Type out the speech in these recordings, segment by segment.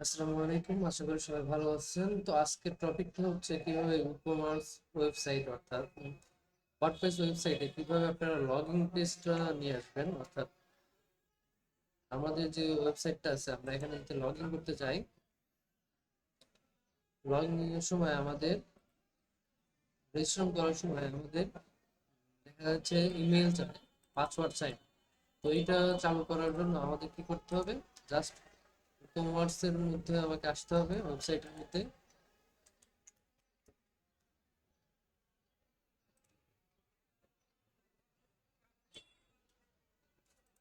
আসসালামু আলাইকুম, আশা করি সবাই ভালো আছেন। তো আজকের টপিকটা হচ্ছে কীভাবে ই-কমার্স ওয়েবসাইট অর্থাৎ ওয়ার্ডপ্রেস ওয়েবসাইটে কীভাবে আপনারা লগইন পেজটা নিয়ে আসবেন। অর্থাৎ আমাদের যে ওয়েবসাইটটা আছে, আমরা এখানে যদি লগ ইন করতে চাই লগ ইনের সময় আমাদের রেজিস্ট্রেশন করার সময় আমাদের দেখা যাচ্ছে ইমেল চাই পাসওয়ার্ড চাই। তো এটা চালু করার জন্য আমাদের কি করতে হবে? জাস্ট কমার্স এর মধ্যে আমাকে আসতে হবে ওয়েবসাইটের মধ্যে।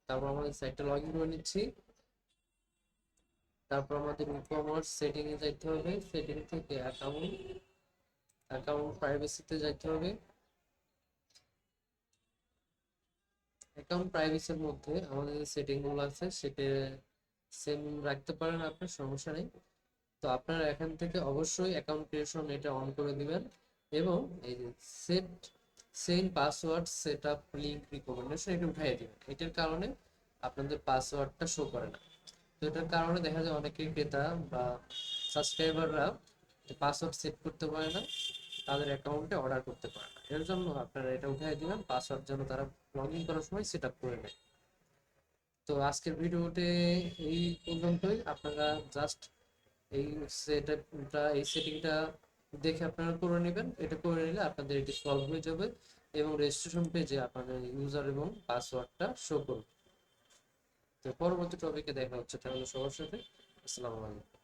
তারপর আমাদের সাইটটা লগ ইন করে নিচ্ছি। তারপর আমাদের ই কমার্স সেটিং এ যাইতে হবে। সেটিং থেকে অ্যাকাউন্ট অ্যাকাউন্ট প্রাইভেসিতে যাইতে হবে। অ্যাকাউন্ট প্রাইভেসির মধ্যে আমাদের যে সেটিংগুলো আছে, সেটা সেম রাখতে পারেন আপনার সমস্যা নেই। তো আপনারা এখান থেকে অবশ্যই অ্যাকাউন্ট ক্রিয়েশন এটা অন করে দিবেন এবং এই যে set same password set up link recommendation এটা উঠাই দিবেন। এটার কারণে আপনাদের পাসওয়ার্ডটা শো করে না। তো এটার কারণে দেখা যায় অনেকেই ক্রেতা বা সাবস্ক্রাইবাররা পাসওয়ার্ড সেট করতে পারে না, তাদের অ্যাকাউন্টে অর্ডার করতে পারে না। এর জন্য আপনারা এটা উঠাই দিবেন পাসওয়ার্ড যেন তারা লগ ইন করার সময় সেট আপ করে নেয়। তো আজকের ভিডিওতে এই পর্যন্তই। আপনারা জাস্ট এই সেটআপটা এই সেটিংটা দেখে আপনারা করে নেবেন। এটা করে নিলে আপনাদের এটি সলভ হয়ে যাবে এবং রেজিস্ট্রেশন পেজে আপনাদের ইউজার এবং পাসওয়ার্ডটা শো করবে। তো পরবর্তী টপিকে দেখা হচ্ছে তাহলে সবার সাথে। আসসালামু আলাইকুম।